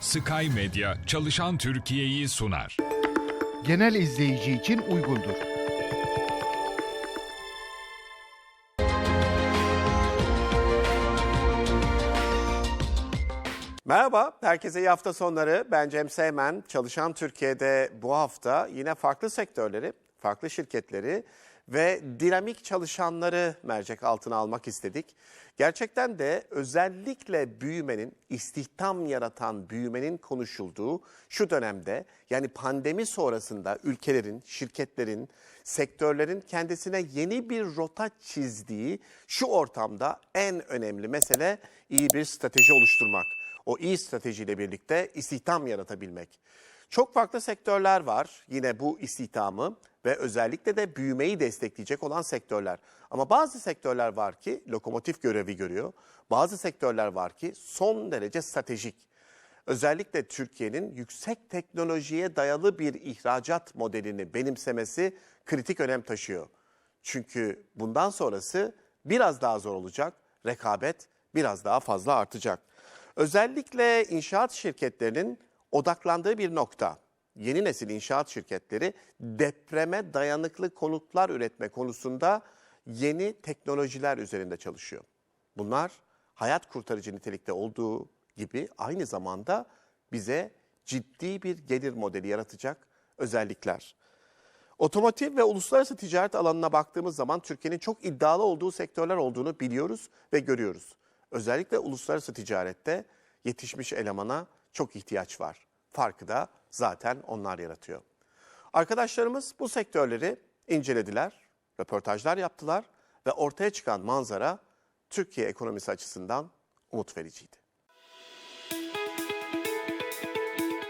Sky Medya Çalışan Türkiye'yi sunar. genel izleyici için uygundur. Merhaba, herkese iyi hafta sonları. Ben Cem Seymen. Çalışan Türkiye'de bu hafta yine farklı sektörleri, farklı şirketleri ve dinamik çalışanları mercek altına almak istedik. Gerçekten de özellikle büyümenin, istihdam yaratan büyümenin konuşulduğu şu dönemde yani pandemi sonrasında ülkelerin, şirketlerin, sektörlerin kendisine yeni bir rota çizdiği şu ortamda en önemli mesele iyi bir strateji oluşturmak o iyi stratejiyle birlikte istihdam yaratabilmek. Çok farklı sektörler var yine bu istihdamı ve özellikle de büyümeyi destekleyecek olan sektörler. Ama bazı sektörler var ki lokomotif görevi görüyor. Bazı sektörler var ki son derece stratejik. Özellikle Türkiye'nin yüksek teknolojiye dayalı bir ihracat modelini benimsemesi kritik önem taşıyor. Çünkü bundan sonrası biraz daha zor olacak, rekabet biraz daha fazla artacak. Özellikle inşaat şirketlerinin odaklandığı bir nokta. Yeni nesil inşaat şirketleri depreme dayanıklı konutlar üretme konusunda yeni teknolojiler üzerinde çalışıyor. Bunlar hayat kurtarıcı nitelikte olduğu gibi aynı zamanda bize ciddi bir gelir modeli yaratacak özellikler. Otomotiv ve uluslararası ticaret alanına baktığımız zaman Türkiye'nin çok iddialı olduğu sektörler olduğunu biliyoruz ve görüyoruz. Özellikle uluslararası ticarette yetişmiş elemana çok ihtiyaç var. Farkı da zaten onlar yaratıyor. Arkadaşlarımız bu sektörleri incelediler, röportajlar yaptılar ve ortaya çıkan manzara Türkiye ekonomisi açısından umut vericiydi.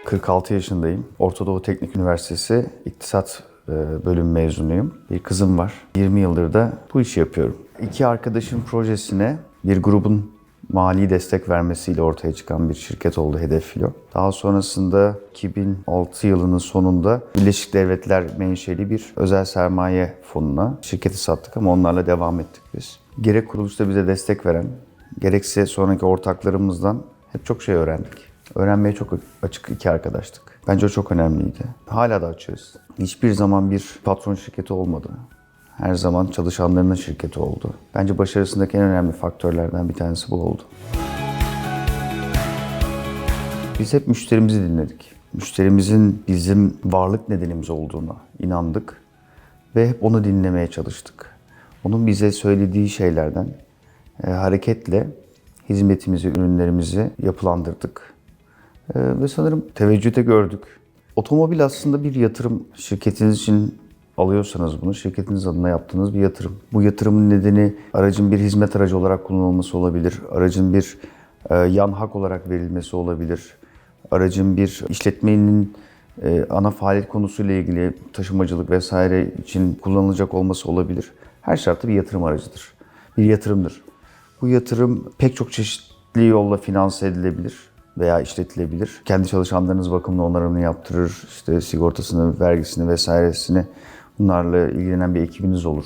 46 yaşındayım. Orta Doğu Teknik Üniversitesi İktisat e, bölüm mezunuyum. Bir kızım var. 20 yıldır da bu işi yapıyorum. İki arkadaşın projesine bir grubun mali destek vermesiyle ortaya çıkan bir şirket oldu Hedef Filo. Daha sonrasında 2006 yılının sonunda Birleşik Devletler menşeli bir özel sermaye fonuna şirketi sattık ama onlarla devam ettik biz. Gerek kuruluşta bize destek veren, gerekse sonraki ortaklarımızdan hep çok şey öğrendik. Öğrenmeye çok açık iki arkadaştık. Bence o çok önemliydi. Hala da açığız. Hiçbir zaman bir patron şirketi olmadı. Her zaman çalışanlarının şirketi oldu. Bence başarısındaki en önemli faktörlerden bir tanesi bu oldu. Biz hep müşterimizi dinledik. Müşterimizin bizim varlık nedenimiz olduğuna inandık ve hep onu dinlemeye çalıştık. Onun bize söylediği şeylerden e, hareketle hizmetimizi, ürünlerimizi yapılandırdık. E, ve sanırım teveccüde gördük. Otomobil aslında bir yatırım. Şirketiniz için alıyorsanız bunu şirketiniz adına yaptığınız bir yatırım. Bu yatırımın nedeni aracın bir hizmet aracı olarak kullanılması olabilir. Aracın bir e, yan hak olarak verilmesi olabilir. Aracın bir işletmenin e, ana faaliyet konusuyla ilgili taşımacılık vesaire için kullanılacak olması olabilir. Her şartta bir yatırım aracıdır. Bir yatırımdır. Bu yatırım pek çok çeşitli yolla finanse edilebilir veya işletilebilir. Kendi çalışanlarınız bakımlı onarımını yaptırır, işte sigortasını, vergisini vesairesini bunlarla ilgilenen bir ekibiniz olur.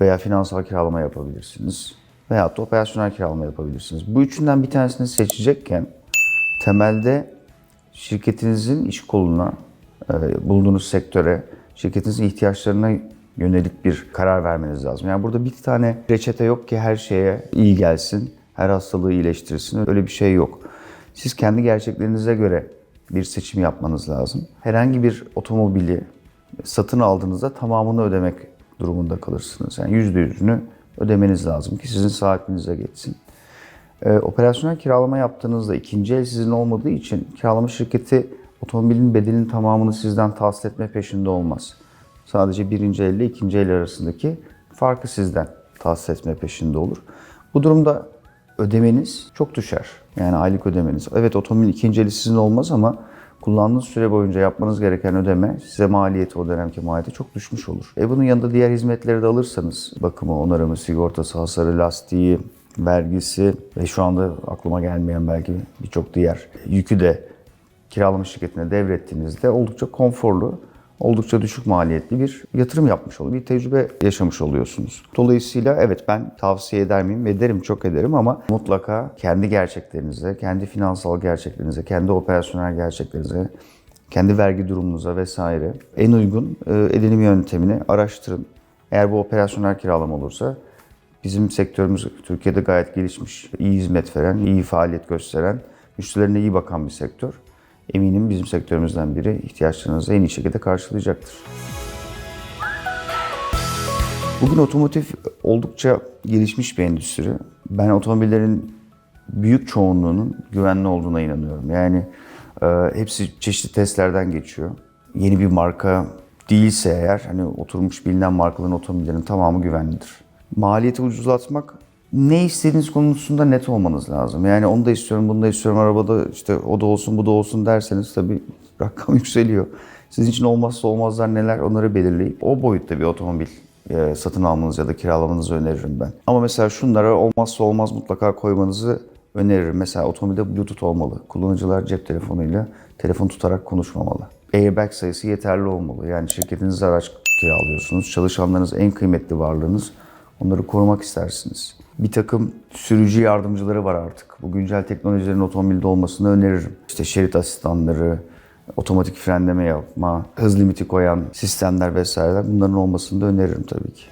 Veya finansal kiralama yapabilirsiniz. Veya da operasyonel kiralama yapabilirsiniz. Bu üçünden bir tanesini seçecekken temelde şirketinizin iş koluna, e, bulunduğunuz sektöre, şirketinizin ihtiyaçlarına yönelik bir karar vermeniz lazım. Yani burada bir tane reçete yok ki her şeye iyi gelsin, her hastalığı iyileştirsin. Öyle bir şey yok. Siz kendi gerçeklerinize göre bir seçim yapmanız lazım. Herhangi bir otomobili satın aldığınızda tamamını ödemek durumunda kalırsınız. Yani yüzde yüzünü ödemeniz lazım ki sizin saatinize geçsin. Ee, operasyonel kiralama yaptığınızda ikinci el sizin olmadığı için kiralama şirketi otomobilin bedelinin tamamını sizden tahsil etme peşinde olmaz. Sadece birinci elle ikinci el arasındaki farkı sizden tahsis etme peşinde olur. Bu durumda ödemeniz çok düşer. Yani aylık ödemeniz. Evet otomobil ikinci eli sizin olmaz ama kullandığınız süre boyunca yapmanız gereken ödeme size maliyeti o dönemki maliyeti çok düşmüş olur. E bunun yanında diğer hizmetleri de alırsanız bakımı, onarımı, sigortası, hasarı, lastiği, vergisi ve şu anda aklıma gelmeyen belki birçok diğer yükü de kiralama şirketine devrettiğinizde oldukça konforlu, oldukça düşük maliyetli bir yatırım yapmış oluyor. Bir tecrübe yaşamış oluyorsunuz. Dolayısıyla evet ben tavsiye eder miyim? Ederim, çok ederim ama mutlaka kendi gerçeklerinize, kendi finansal gerçeklerinize, kendi operasyonel gerçeklerinize, kendi vergi durumunuza vesaire en uygun e, edinim yöntemini araştırın. Eğer bu operasyonel kiralama olursa bizim sektörümüz Türkiye'de gayet gelişmiş, iyi hizmet veren, iyi faaliyet gösteren, müşterilerine iyi bakan bir sektör. Eminim bizim sektörümüzden biri ihtiyaçlarınızı en iyi şekilde karşılayacaktır. Bugün otomotiv oldukça gelişmiş bir endüstri. Ben otomobillerin büyük çoğunluğunun güvenli olduğuna inanıyorum. Yani e, hepsi çeşitli testlerden geçiyor. Yeni bir marka değilse eğer hani oturmuş bilinen markaların otomobillerin tamamı güvenlidir. Maliyeti ucuzlatmak ne istediğiniz konusunda net olmanız lazım. Yani onu da istiyorum, bunu da istiyorum. Arabada işte o da olsun, bu da olsun derseniz tabii rakam yükseliyor. Sizin için olmazsa olmazlar neler onları belirleyip o boyutta bir otomobil e, satın almanızı ya da kiralamanızı öneririm ben. Ama mesela şunlara olmazsa olmaz mutlaka koymanızı öneririm. Mesela otomobilde Bluetooth olmalı. Kullanıcılar cep telefonuyla telefon tutarak konuşmamalı. Airbag sayısı yeterli olmalı. Yani şirketinizde araç kiralıyorsunuz. Çalışanlarınız en kıymetli varlığınız. Onları korumak istersiniz. Bir takım sürücü yardımcıları var artık. Bu güncel teknolojilerin otomobilde olmasını öneririm. İşte şerit asistanları, otomatik frenleme yapma, hız limiti koyan sistemler vesaireler bunların olmasını da öneririm tabii ki.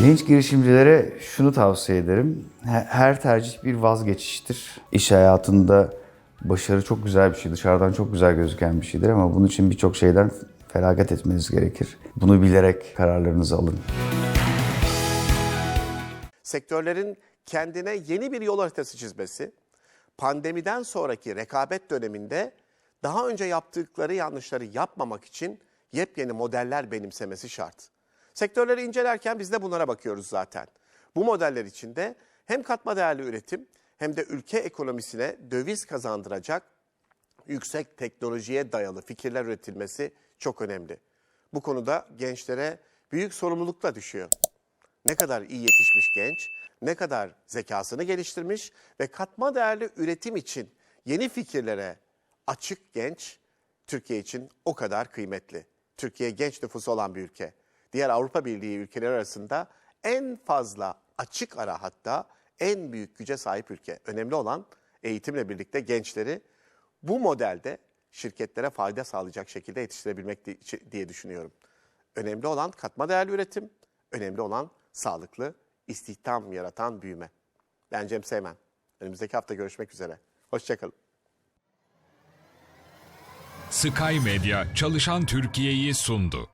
Genç girişimcilere şunu tavsiye ederim. He- Her tercih bir vazgeçiştir. İş hayatında başarı çok güzel bir şey, dışarıdan çok güzel gözüken bir şeydir ama bunun için birçok şeyden feragat etmeniz gerekir. Bunu bilerek kararlarınızı alın. Sektörlerin kendine yeni bir yol haritası çizmesi, pandemiden sonraki rekabet döneminde daha önce yaptıkları yanlışları yapmamak için yepyeni modeller benimsemesi şart. Sektörleri incelerken biz de bunlara bakıyoruz zaten. Bu modeller içinde hem katma değerli üretim hem de ülke ekonomisine döviz kazandıracak yüksek teknolojiye dayalı fikirler üretilmesi çok önemli. Bu konuda gençlere büyük sorumlulukla düşüyor. Ne kadar iyi yetişmiş genç, ne kadar zekasını geliştirmiş ve katma değerli üretim için yeni fikirlere açık genç Türkiye için o kadar kıymetli. Türkiye genç nüfusu olan bir ülke. Diğer Avrupa Birliği ülkeleri arasında en fazla açık ara hatta en büyük güce sahip ülke. Önemli olan eğitimle birlikte gençleri bu modelde şirketlere fayda sağlayacak şekilde yetiştirebilmek di- diye düşünüyorum. Önemli olan katma değerli üretim, önemli olan sağlıklı, istihdam yaratan büyüme. Ben Cem Seymen. Önümüzdeki hafta görüşmek üzere. Hoşçakalın. Sky Medya çalışan Türkiye'yi sundu.